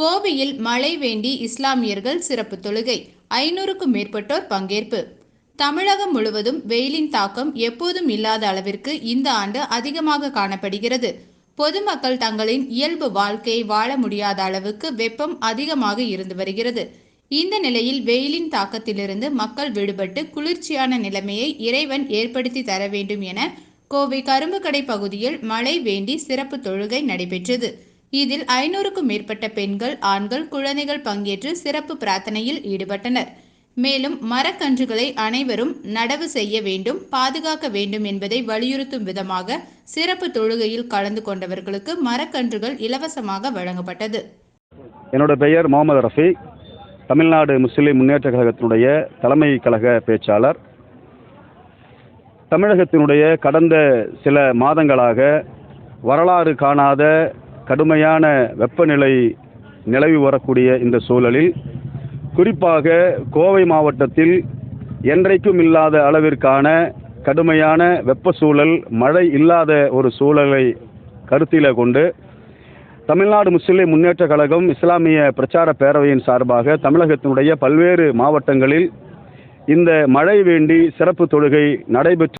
கோவையில் மழை வேண்டி இஸ்லாமியர்கள் சிறப்பு தொழுகை. ஐநூறுக்கும் மேற்பட்டோர் பங்கேற்பு. தமிழகம் முழுவதும் வெயிலின் தாக்கம் எப்போதும் இல்லாத அளவிற்கு இந்த ஆண்டு அதிகமாக காணப்படுகிறது. பொதுமக்கள் தங்களின் இயல்பு வாழ்க்கையை வாழ முடியாத அளவுக்கு வெப்பம் அதிகமாக இருந்து வருகிறது. இந்த நிலையில் வெயிலின் தாக்கத்திலிருந்து மக்கள் விடுபட்டு குளிர்ச்சியான நிலைமையை இறைவன் ஏற்படுத்தி தர வேண்டும் என கோவை கரும்புக்கடை பகுதியில் மழை வேண்டி சிறப்பு தொழுகை நடைபெற்றது. இதில் ஐநூறுக்கும் மேற்பட்ட பெண்கள் ஆண்கள் குழந்தைகள் பங்கேற்று சிறப்பு பிரார்த்தனையில் ஈடுபட்டனர். மேலும் மரக்கன்றுகளை அனைவரும் நடவு செய்ய வேண்டும் பாதுகாக்க வேண்டும் என்பதை வலியுறுத்தும் விதமாக சிறப்பு தொழுகையில் கலந்து கொண்டவர்களுக்கு மரக்கன்றுகள் இலவசமாக வழங்கப்பட்டது. என்னோட பெயர் முகமது ரஃபி. தமிழ்நாடு முஸ்லிம் முன்னேற்ற கழகத்தினுடைய தலைமை கழக பேச்சாளர். தமிழகத்தினுடைய கடந்த சில மாதங்களாக வரலாறு காணாத கடுமையான வெப்பநிலை நிலவி வரக்கூடிய இந்த சூழலில் குறிப்பாக கோவை மாவட்டத்தில் என்றைக்கும் இல்லாத அளவிற்கான கடுமையான வெப்ப சூழல் மழை இல்லாத ஒரு சூழலை கருத்தில் கொண்டு தமிழ்நாடு முஸ்லிம் முன்னேற்ற கழகம் இஸ்லாமிய பிரச்சார பேரவையின் சார்பாக தமிழகத்தினுடைய பல்வேறு மாவட்டங்களில் இந்த மழை வேண்டி சிறப்பு தொழுகை நடைபெற்று